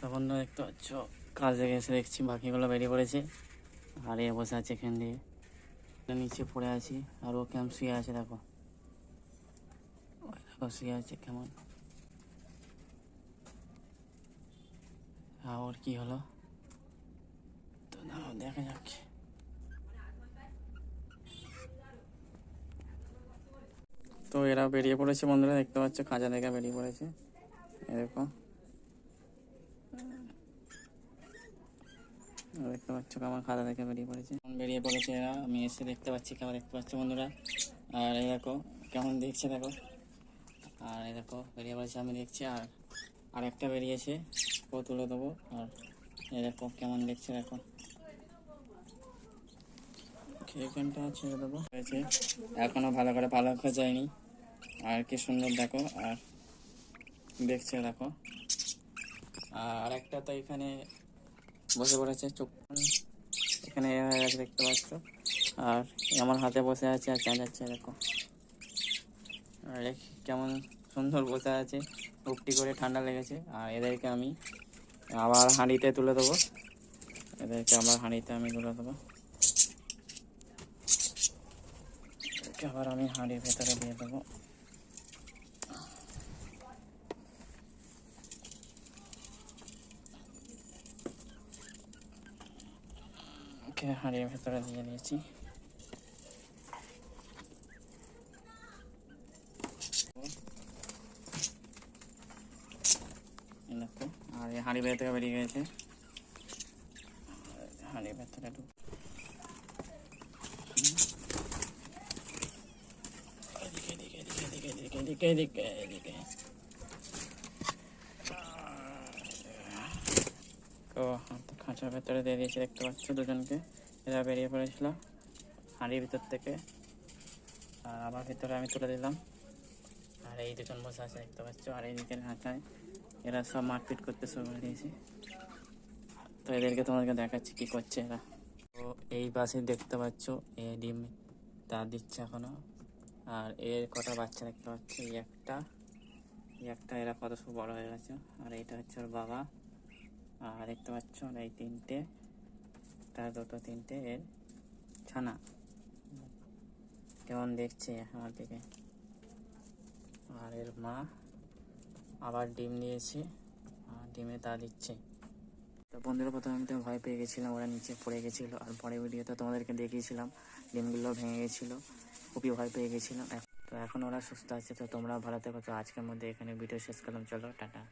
তখন পাচ্ছ কাজ এসে দেখছি বাকিগুলো বেরিয়ে পড়েছে। এ বসে আছে এখান দিয়ে। নিচে পড়ে আছি, আর ও কেমন শুয়ে আছে দেখো। দেখো শুয়ে আছে কেমন। আর কি হলো? তো দাঁড়াও, দেখা যাক। তো এরা বেরিয়ে পড়েছে বন্ধুরা, দেখতে পাচ্ছ খাঁচা থেকে বেরিয়ে পড়েছে। এরকম দেখতে পাচ্ছ আমার খাতা থেকে বেরিয়ে পড়েছে। বেরিয়ে পড়েছে এরা। আমি এসে দেখতে পাচ্ছি, কেমন দেখতে পাচ্ছ বন্ধুরা? আর এই দেখো, কেমন দেখছে দেখো? আর এই দেখো, বেরিয়ে পড়েছে, আমি দেখছি। আর আর একটা বেরিয়েছে, ও তুলে দেবো। আর এই দেখো, কেমন দেখছে দেখো। এখানটা ছেড়ে দেবো। হয়েছে। এখনও ভালো করে পালক হয়ে যায়নি। আর কি সুন্দর দেখো, আর দেখছে দেখো। আর একটা তো এখানে বসে পড়েছে, চোখ এখানে হয়ে গেছে, দেখতে পাচ্ছ। আর আমার হাতে বসে আছে, আর চাঁচাচ্ছে, দেখো। আর কেমন সুন্দর বসে আছে উপটি করে ঠান্ডা লেগেছে। আর এদেরকে আমি আবার হাঁড়িতে তুলে দেবো। এদেরকে আবার হাঁড়িতে আমি তুলে দেবো। আবার আমি হাঁড়ির ভেতরে দিয়ে দেবো। ওকে হাঁড়ির ভেতরে দিয়ে দিয়েছি আর এই হাঁড়ি বেরিয়ে গেছে। হাঁড়ির ভেতরে এদিকে এদিকে এদিকে এদিকে এদিকে এদিকে এদিকে তো খাঁচার ভেতরে দিয়ে দিয়েছি দেখতে পাচ্ছ দুজনকে। এরা বেরিয়ে পড়েছিল হাঁড়ির ভিতর থেকে। আর আবার ভিতরে আমি তুলে দিলাম। আর এই দুজন বসে আছে দেখতে পাচ্ছ। আর এই দিকের খাঁচায় এরা সব মারপিট করতে শুরু করে দিয়েছে। তো এদেরকে তোমাদেরকে দেখাচ্ছি কি করছে এরা। তো এই পাশে দেখতে পাচ্ছ, এ ডিম তা দিচ্ছে এখনও। আর এর কটা বাচ্চা দেখতে পাচ্ছ একটা। একটা এরা কত সব বড় হয়ে গেছে। আর এইটা হচ্ছে ওর বাবা। আর দেখতে পাচ্ছ এই তিনটে, তার দুটো তিনটে এর ছানা। কেমন দেখছে আমার দিকে? আর এর মা আবার ডিম নিয়েছে, আর ডিমে তা দিচ্ছে। তো বন্ধুরা, প্রথমে আমি তো ভয় পেয়ে গেছিলাম, ওরা নিচে পড়ে গেছিল, আর পরে ভিডিওতে তোমাদেরকে দেখিয়েছিলাম, ডিমগুলো ভেঙে গেছিল, খুবই ভয় পেয়ে গেছিলাম তো এখন ওরা সুস্থ আছে, তো তোমরা ভালো থেকো। তো আজকের মধ্যে এখানে ভিডিও শেষ করলাম, চলো, টাটা।